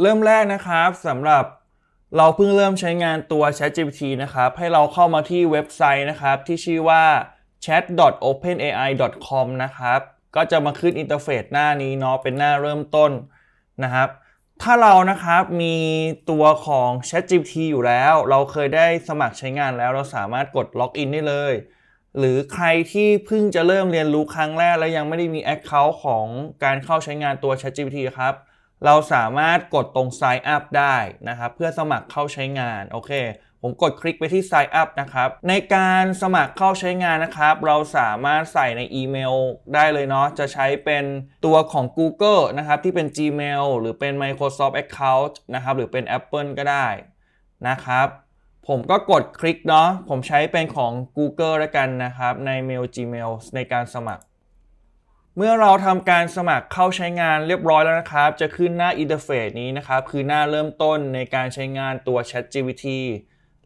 เริ่มแรกนะครับสำหรับเราเพิ่งเริ่มใช้งานตัว ChatGPT นะครับ ให้เราเข้ามาที่เว็บไซต์นะครับ ที่ชื่อว่า chat.openai.com นะครับ ก็จะมาขึ้นอินเทอร์เฟซหน้านี้เนาะเป็นหน้าเริ่มต้นนะครับ ถ้าเรานะครับมีตัวของ ChatGPT อยู่แล้ว เราเคยได้สมัครใช้งานแล้ว เราสามารถกดล็อกอินได้เลย หรือใครที่เพิ่งจะเริ่มเรียนรู้ครั้งแรก และยังไม่ได้มี Account ของการเข้าใช้งานตัว ChatGPT ครับ เราสามารถกดตรง Sign Up ได้นะครับ เพื่อสมัครเข้าใช้งานโอเคผมกดคลิกไปที่ Sign Up นะครับ ในการสมัครเข้าใช้งานนะครับ เราสามารถใส่ในอีเมลได้เลยเนาะ จะใช้เป็นตัวของ Google นะครับ ที่เป็น Gmail หรือเป็น Microsoft Account นะครับ หรือเป็น Apple ก็ได้นะครับ ผมก็กดคลิกเนาะ ผมใช้เป็นของ Google แล้วกันนะครับ ใน Mail Gmail ในการสมัคร เมื่อเราทำการสมัครเข้าใช้งานเรียบร้อยแล้วนะครับ จะขึ้นหน้าอินเทอร์เฟซนี้นะครับ คือหน้าเริ่มต้นในการใช้งานตัว ChatGPT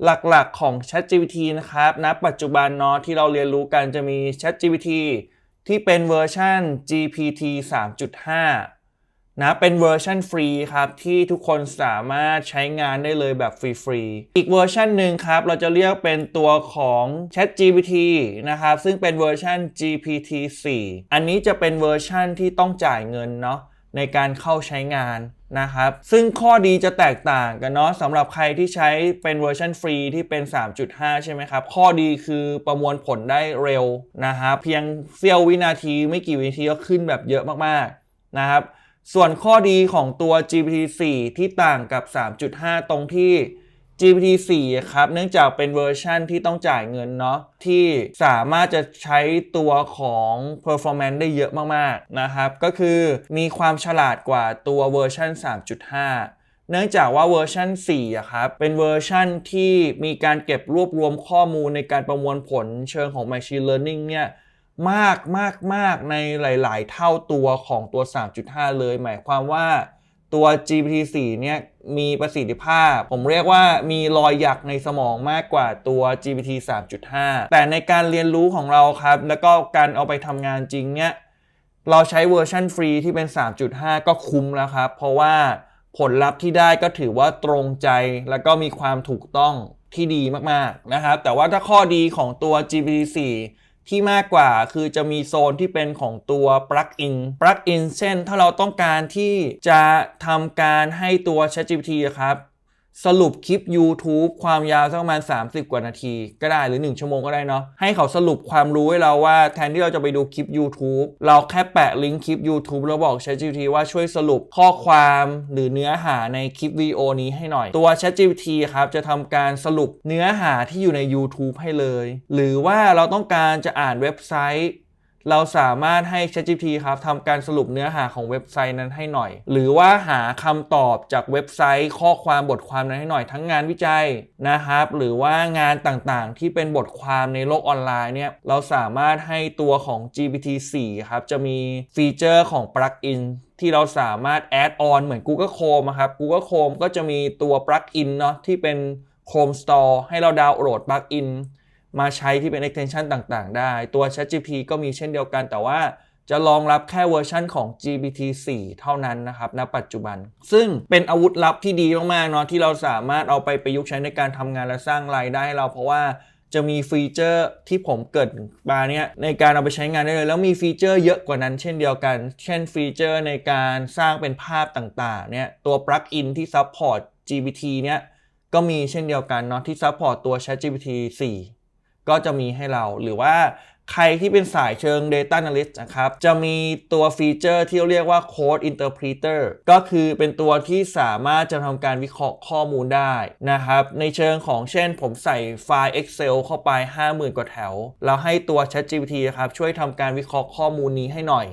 หลักๆของ ChatGPT นะครับณปัจจุบันเนาะที่เราเรียนรู้กันจะมี ChatGPT ที่เป็นเวอร์ชัน GPT 3.5 นะเป็นเวอร์ชันฟรีครับที่ทุกคนสามารถใช้งานได้เลยแบบฟรีๆ อีกเวอร์ชันหนึ่งครับเราจะเรียกเป็นตัวของ ChatGPT นะครับซึ่งเป็นเวอร์ชัน GPT 4 อันนี้จะเป็นเวอร์ชันที่ต้องจ่ายเงินเนาะในการเข้าใช้งานนะครับซึ่งข้อดีจะแตกต่างกันเนาะสำหรับใครที่ใช้เป็นเวอร์ชันฟรีที่เป็น 3.5 ใช่ไหมครับ ข้อดีคือประมวลผลได้เร็วนะครับเพียงเสี้ยววินาทีไม่กี่วินาทีก็ขึ้นแบบเยอะมากๆนะครับ ส่วนข้อดีของตัว GPT 4ที่ต่างกับ 3.5 ตรงที่ GPT 4ครับ เนื่องจากเป็นเวอร์ชันที่ต้องจ่ายเงินเนาะที่สามารถจะใช้ตัวของ performance ได้เยอะมาก ๆ นะครับ ก็คือมีความฉลาดกว่าตัวเวอร์ชัน3.5เนื่องจากว่าเวอร์ชัน4อะครับเป็นเวอร์ชันที่มีการเก็บรวบรวมข้อมูลในการประมวลผลเชิงของ Machine Learning เนี่ย มากมากมากในหลาย ๆ เท่าตัวของตัว 3.5 เลย หมายความว่าตัว GPT-4 เนี่ยมีประสิทธิภาพ ผมเรียกว่ามีรอยหยักในสมองมากกว่าตัว GPT 3.5 แต่ในการเรียนรู้ของเราครับ แล้วก็การเอาไปทำงานจริงเนี่ยเราใช้เวอร์ชันฟรีที่เป็น 3.5 ก็คุ้มแล้วครับ เพราะว่าผลลัพธ์ที่ได้ก็ถือว่าตรงใจแล้วก็มีความถูกต้องที่ดีมาก ๆ นะครับ แต่ว่าถ้าข้อดีของตัว GPT-4 ที่มากกว่าคือจะมีโซนที่เป็นของตัวปลั๊กอินปลั๊กอินเช่น ถ้าเราต้องการที่จะทำการให้ตัว ChatGPT ครับ สรุปคลิป YouTube ความยาวสักประมาณ 30 กว่านาที ก็ได้หรือ 1 ชั่วโมงก็ได้เนาะให้เขาสรุปความรู้ให้เราว่าแทนที่เราจะไปดูคลิป YouTube เราแค่แปะลิงก์คลิป YouTube แล้วบอก ChatGPT ว่าช่วยสรุปข้อความหรือเนื้อหาในคลิปวิดีโอนี้ให้หน่อย ตัว ChatGPT ครับจะทำการสรุปเนื้อหาที่อยู่ใน YouTube ให้เลย หรือว่าเราต้องการจะอ่านเว็บไซต์ เราสามารถให้ ChatGPT ครับทำการสรุปเนื้อหาของเว็บไซต์นั้นให้หน่อย หรือว่าหาคำตอบจากเว็บไซต์ ข้อความบทความนั้นให้หน่อยทั้งงานวิจัยนะครับ หรือว่างานต่างๆ ที่เป็นบทความในโลกออนไลน์เนี่ยเราสามารถให้ตัวของ GPT-4 ครับ จะมีฟีเจอร์ของ plugin ที่เราสามารถ add on เหมือน Google Chrome ครับ Google Chrome ก็จะมีตัว plugin เนาะที่เป็น Chrome Store ให้เราดาวน์โหลด plugin มาใช้ที่เป็น extension ต่างๆ ได้ ตัว ChatGPT ก็มีเช่นเดียวกัน แต่ว่าจะรองรับแค่เวอร์ชั่นของ GPT-4 เท่านั้นนะครับณปัจจุบัน ซึ่งเป็นอาวุธลับที่ดีมากๆเนาะที่เราสามารถเอาไปประยุกต์ใช้ในการทำงานและสร้างรายได้ให้เราเพราะว่าจะมีฟีเจอร์ที่ผมเกิดมาเนี่ยในการเอาไปใช้งานได้เลย แล้วมีฟีเจอร์เยอะกว่านั้นเช่นเดียวกัน เช่นฟีเจอร์ในการสร้างเป็นภาพต่างๆเนี่ยตัว plugin ที่ support GPT เนี่ยก็มีเช่นเดียวกันเนาะที่ support ตัว ChatGPT 4 ก็จะมีให้เราหรือว่าใครที่เป็นสายเชิง Data Analyst นะครับ จะมีตัวฟีเจอร์ที่เรียกว่า Code Interpreter ก็คือเป็นตัวที่สามารถจะทำการวิเคราะห์ข้อมูลได้นะครับ ในเชิงของเช่นผมใส่ไฟล์ Excel เข้าไป 50,000 กว่าแถว แล้วให้ตัว ChatGPT ครับช่วยทำการวิเคราะห์ข้อมูลนี้ให้หน่อย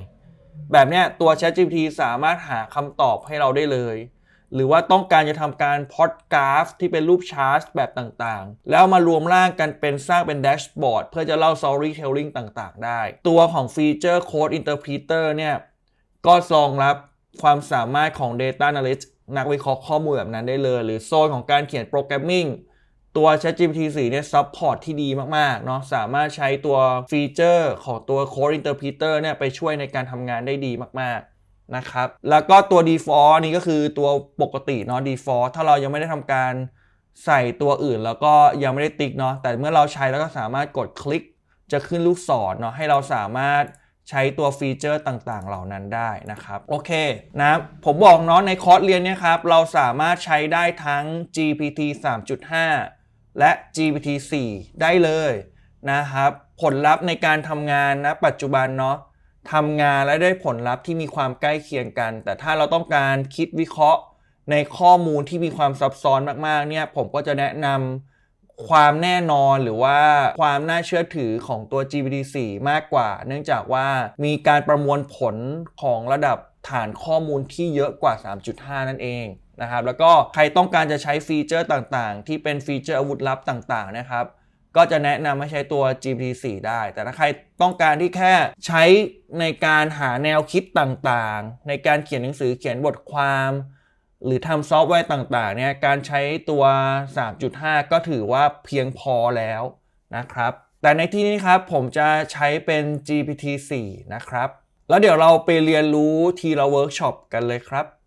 แบบเนี้ยตัว ChatGPT สามารถหาคำตอบให้เราได้เลย หรือว่าต้องการจะทำการพอดกราฟที่เป็นรูปชาร์ตแบบต่างๆ แล้วมารวมร่างกันเป็นสร้างเป็นแดชบอร์ดเพื่อจะเล่า storytelling ต่างๆ ได้ ตัวของฟีเจอร์ Code Interpreter เนี่ย ก็รองรับความสามารถของ Data Analyst นักวิเคราะห์ข้อมูลแบบนั้นได้เลย หรือโซนของการเขียนโปรแกรมมิ่งตัว ChatGPT 4เนี่ยซัพพอร์ตที่ดีมากๆเนาะสามารถใช้ตัวฟีเจอร์ของตัว Code Interpreter เนี่ยไปช่วยในการทำงานได้ดีมากๆ นะครับ แล้วก็ตัว default นี่ก็คือตัวปกติเนาะ default ถ้าเรายังไม่ได้ทำการใส่ตัวอื่นแล้วก็ยังไม่ได้ติ๊กเนาะ แต่เมื่อเราใช้แล้วก็สามารถกดคลิก จะขึ้นลูกศรเนาะให้เราสามารถใช้ตัวฟีเจอร์ต่างๆ เหล่านั้นได้นะครับ โอเคนะผมบอกเนาะในคอร์สเรียนเนี่ยครับ เราสามารถใช้ได้ทั้ง GPT 3.5 และ GPT 4 ได้เลยนะครับ ผลลัพธ์ในการทำงานนะปัจจุบันเนาะ ทำงานและได้ผลลัพธ์ที่มีความใกล้เคียงกัน แต่ถ้าเราต้องการคิดวิเคราะห์ในข้อมูลที่มีความซับซ้อนมากๆเนี่ยผมก็จะแนะนำความแน่นอนหรือว่าความน่าเชื่อถือของตัว GPT-4 มากกว่า เนื่องจากว่ามีการประมวลผลของระดับฐานข้อมูลที่เยอะกว่า 3.5 นั่นเองนะครับแล้วก็ใครต้องการจะใช้ฟีเจอร์ต่างๆ ที่เป็นฟีเจอร์อาวุธลับต่างๆนะครับ ก็จะแนะนำให้ใช้ตัว GPT-4 ได้ แต่ถ้าใครต้องการที่แค่ใช้ในการหาแนวคิดต่างๆ ในการเขียนหนังสือเขียนบทความ หรือทำซอฟต์แวร์ต่างๆเนี่ยการใช้ตัว 3.5 ก็ถือว่าเพียงพอแล้วนะครับ แต่ในที่นี้ครับผมจะใช้เป็น GPT-4 นะครับ แล้วเดี๋ยวเราไปเรียนรู้ทีละเวิร์กช็อปกันเลยครับ